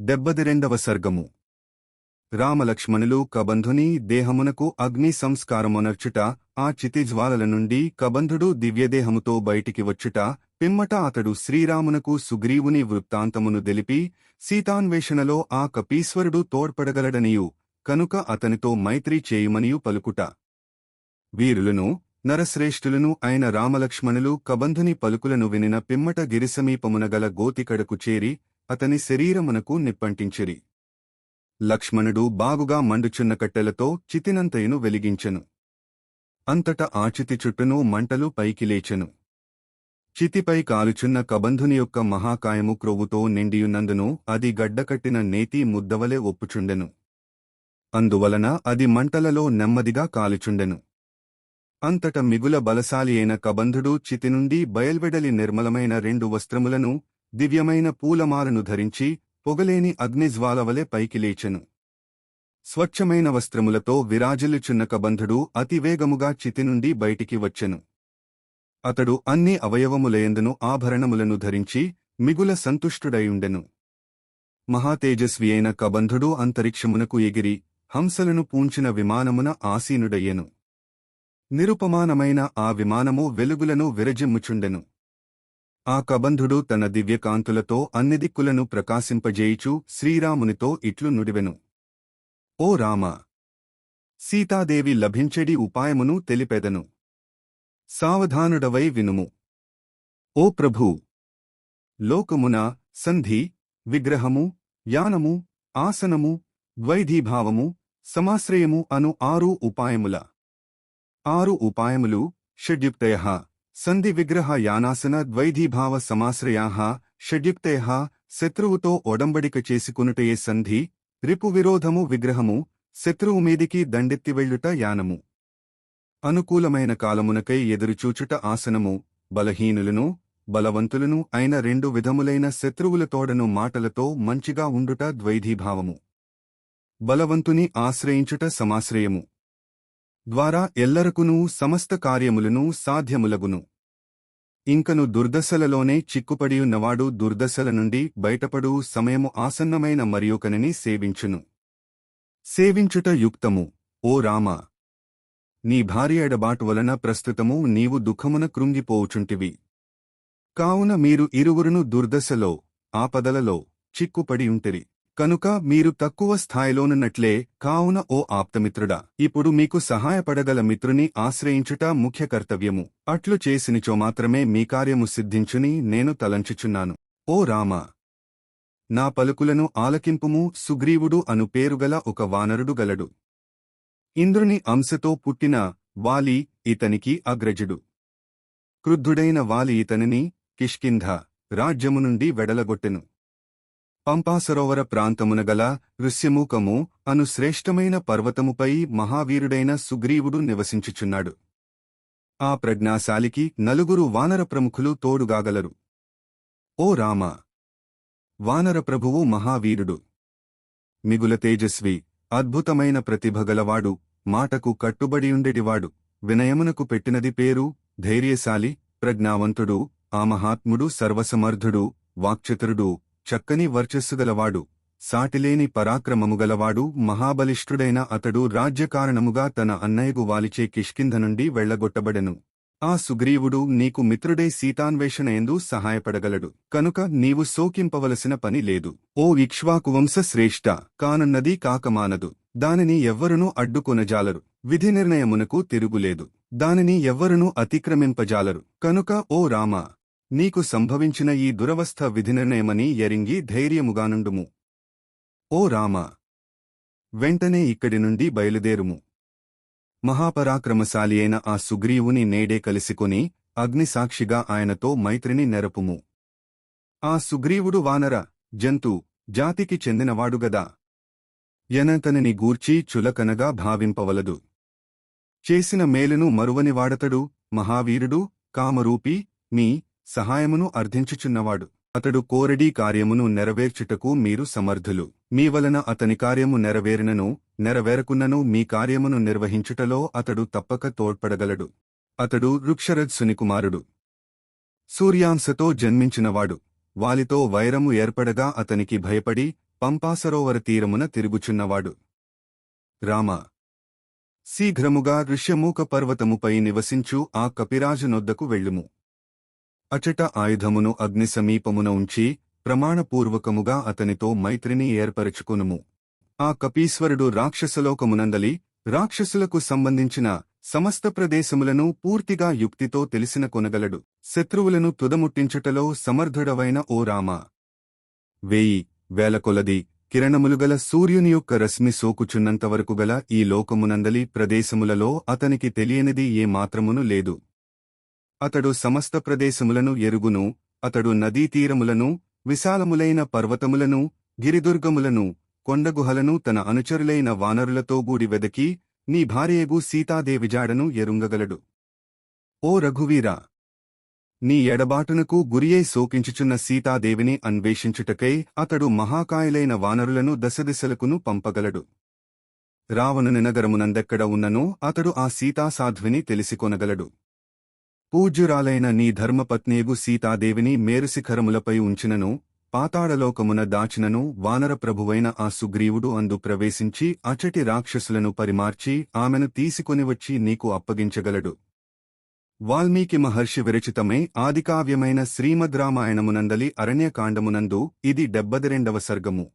డెబ్బదిరెండవ సర్గము. రామలక్ష్మణులు కబంధుని దేహమునకు అగ్ని సంస్కారమునర్చుట ఆ చితిజ్వాలల నుండి కబంధుడు దివ్యదేహముతో బయటికి వచ్చుట పిమ్మట అతడు శ్రీరామునకు సుగ్రీవుని వృత్తాంతమును దెలిపి సీతాన్వేషణలో ఆ కపీశ్వరుడు తోడ్పడగలడనియు కనుక అతనితో మైత్రి చేయుమనియు పలుకుట. వీరులను నరశ్రేష్ఠులను అయిన రామలక్ష్మణులు కబంధుని పలుకులను వినిన పిమ్మట గిరిసమీపమునగల గోతికడకు చేరి అతని శరీరమునకు నిప్పంటించిరి. లక్ష్మణుడు బాగుగా మండుచున్న కట్టెలతో చితినంతయును వెలిగించెను. అంతట ఆ చితి చుట్టూను మంటలు పైకి లేచెను. చితిపై కాలుచున్న కబంధుని యొక్క మహాకాయము క్రొవ్వుతో నిండియున్నందును అది గడ్డకట్టిన నేతి ముద్దవలే ఒప్పుచుండెను. అందువలన అది మంటలలో నెమ్మదిగా కాలుచుండెను. అంతట మిగుల బలశాలి అయిన కబంధుడు చితి నుండి బయల్వెడలి నిర్మలమైన రెండు వస్త్రములను దివ్యమైన పూలమాలను ధరించి పొగలేని అగ్నిజ్వాలవలె పైకి లేచెను. స్వచ్ఛమైన వస్త్రములతో విరాజిల్లుచున్న కబంధుడు అతివేగముగా చితి నుండి బయటికి వచ్చెను. అతడు అన్ని అవయవములయందును ఆభరణములను ధరించి మిగుల సంతుష్టుడయుండెను. మహాతేజస్వి అయిన కబంధుడు అంతరిక్షమునకు ఎగిరి హంసలను పూంచిన విమానమున ఆసీనుడయ్యెను. నిరుపమానమైన ఆ విమానము వెలుగులను విరజిమ్ముచుండెను. ఆ కబంధుడు తన దివ్యకాంతులతో అన్ని దిక్కులను ప్రకాశింపజేయుచు శ్రీరామునితో ఇట్లు నుడివెను. ఓ రామ! సీతాదేవి లభించెడి ఉపాయమును తెలిపెదను. సావధానుడవై వినుము. ఓ ప్రభూ! లోకమున సంధి విగ్రహము యానము ఆసనము ద్వైధీభావము సమాశ్రయము అను ఆరు ఉపాయముల. ఆరు ఉపాయములు షడ్యుక్తయ. సంధి విగ్రహ యానాసన ద్వైధీభావ సమాశ్రయా షడ్యుక్తే శత్రువుతో ఒడంబడిక చేసుకునుటయే సంధి రిపు విరోధము విగ్రహము శత్రువు మీదికి దండెత్తివెళ్ళుట యానము. అనుకూలమైన కాలమునకై ఎదురుచూచుట ఆసనము బలహీనులను బలవంతులను అయిన రెండు విధములైన శత్రువులతోడను మాటలతో మంచిగా ఉండుట ద్వైధీభావము. బలవంతుని ఆశ్రయించుట సమాశ్రయము. ద్వారా ఎల్లరకునూ సమస్త కార్యములను సాధ్యములగును. ఇంకను దుర్దశలలోనే చిక్కుపడియున్నవాడు దుర్దశల నుండి బయటపడు సమయము ఆసన్నమైన మరియొకనని సేవించును. సేవించుట యుక్తము ఓ రామ! నీ భార్య ఎడబాటు వలన ప్రస్తుతము నీవు దుఃఖమున కృంగిపోవుచుంటివి కావున మీరు ఇరువురును దుర్దశలో ఆపదలలో చిక్కుపడియుంటిరి. కనుక మీరు తక్కువ స్థాయిలోనున్నట్లే కావున ఓ ఆప్తమిత్రుడా. ఇప్పుడు మీకు సహాయపడగల మిత్రుని ఆశ్రయించుట ముఖ్య కర్తవ్యము. అట్లు చేసినిచో మాత్రమే మీ కార్యము సిద్ధించుని నేను తలంచుచున్నాను. ఓ రామ! నా పలుకులను ఆలకింపుము సుగ్రీవుడు అను పేరుగల ఒక వానరుడు గలడు. ఇంద్రుని అంశతో పుట్టిన వాలి ఇతనికి అగ్రజుడు. క్రుద్ధుడైన వాలి ఇతనిని కిష్కింధ రాజ్యము నుండి వెడలగొట్టెను. పంపాసరోవర ప్రాంతమున గల ఋష్యమూకము అను శ్రేష్టమైన పర్వతముపై మహావీరుడైన సుగ్రీవుడు నివసించుచున్నాడు. ఆ ప్రజ్ఞాశాలికి నలుగురు వానర ప్రముఖులు తోడుగాగలరు. ఓ రామ! వానర ప్రభువు మహావీరుడు. మిగుల తేజస్వి అద్భుతమైన ప్రతిభగలవాడు మాటకు కట్టుబడియుండెటివాడు వినయమునకు పెట్టినది పేరు ధైర్యశాలి ప్రజ్ఞావంతుడు ఆ మహాత్ముడు సర్వసమర్థుడు వాక్చతురుడు చక్కని వర్చస్సుగలవాడు సాటిలేని పరాక్రమముగలవాడు మహాబలిష్ఠుడైన అతడు రాజ్యకారణముగా తన అన్నయ్యకు వాలిచే కిష్కింధ నుండి వెళ్ళగొట్టబడెను ఆ సుగ్రీవుడు నీకు మిత్రుడై సీతాన్వేషణ ఎందు సహాయపడగలడు. కనుక నీవు శోకింపవలసిన పని లేదు. ఓ ఇక్ష్వాకువంశ శ్రేష్ఠ కానున్నది కాకమానదు. దానిని ఎవ్వరునూ అడ్డుకొనజాలరు. విధి నిర్ణయమునకు తిరుగులేదు. దానిని ఎవ్వరునూ అతిక్రమింపజాలరు. కనుక ఓ రామ నీకు సంభవించిన ఈ దురవస్థ విధినిర్ణయమని ఎరింగి ధైర్యముగానుండుము. ఓ రామ! వెంటనే ఇక్కడి నుండి బయలుదేరుము. మహాపరాక్రమశాలి అయిన ఆ సుగ్రీవుని నేడే కలిసికొని అగ్నిసాక్షిగా ఆయనతో మైత్రిని నెరపుము. ఆ సుగ్రీవుడు వానర జంతు జాతికి చెందినవాడుగదా ఎనతనిని గూర్చి చులకనగా భావింపవలదు. చేసిన మేలును మరువనివాడతడు మహావీరుడు కామరూపి మీ సహాయమును అర్థించుచున్నవాడు. అతడు కోరడీ కార్యమును నెరవేర్చుటకు మీరు సమర్థులు. మీ వలన అతని కార్యము నెరవేరినను నెరవేరకున్నను మీ కార్యమును నిర్వహించుటలో అతడు తప్పక తోడ్పడగలడు. అతడు వృక్షరథ్సుని కుమారుడు. సూర్యాంశతో జన్మించినవాడు. వాలితో వైరము ఏర్పడగా అతనికి భయపడి పంపాసరోవర తీరమున తిరుగుచున్నవాడు. రామ. శీఘ్రముగా ఋష్యమూక పర్వతముపై నివసించు ఆ కపిరాజునొద్దకు వెళ్ళుము. అచట ఆయుధమును అగ్ని సమీపమున ఉంచి ప్రమాణపూర్వకముగా అతనితో మైత్రిని ఏర్పరచుకొనుము. ఆ కపీశ్వరుడు రాక్షసలోకమునందలి రాక్షసులకు సంబంధించిన సమస్త ప్రదేశములను పూర్తిగా యుక్తితో తెలిసిన కొనగలడు. శత్రువులను తుదముట్టించుటలో సమర్థుడవైన ఓ రామ. వేయి వేల కొలది కిరణములుగల సూర్యుని యొక్క రశ్మి సోకుచున్నంతవరకు గల ఈ లోకమునందలి ప్రదేశములలో అతనికి తెలియనిది ఏ మాత్రమును లేదు. అతడు సమస్త ప్రదేశములను ఎరుగును అతడు నదీ తీరములను విశాలములైన పర్వతములను గిరిదుర్గములను కొండగుహలను తన అనుచరులైన వానరులతో గూడి వెదకి నీ భార్యగు సీతాదేవిజాడను ఎరుంగగలడు. ఓ రఘువీరా! నీ ఎడబాటునకు గురియై శోకించుచున్న సీతాదేవిని అన్వేషించుటకై అతడు మహాకాయులైన వానరులను దశదిశలకును పంపగలడు. రావణుని నగరమునందెక్కడ ఉన్ననో అతడు ఆ సీతాసాధ్విని తెలిసికొనగలడు. పూజ్యురాలైన నీ ధర్మపత్నేగు సీతాదేవిని మేరుశిఖరములపై ఉంచినను పాతాళలోకమున దాచినను వానరప్రభువైన ఆ సుగ్రీవుడు అందు ప్రవేశించి అచటి రాక్షసులను పరిమార్చి ఆమెను తీసుకొనివచ్చి నీకు అప్పగించగలడు. వాల్మీకి మహర్షి విరచితమే ఆదికావ్యమైన శ్రీమద్ రామాయణమునందలి అరణ్యకాండమునందు ఇది డెబ్బది రెండవ సర్గము.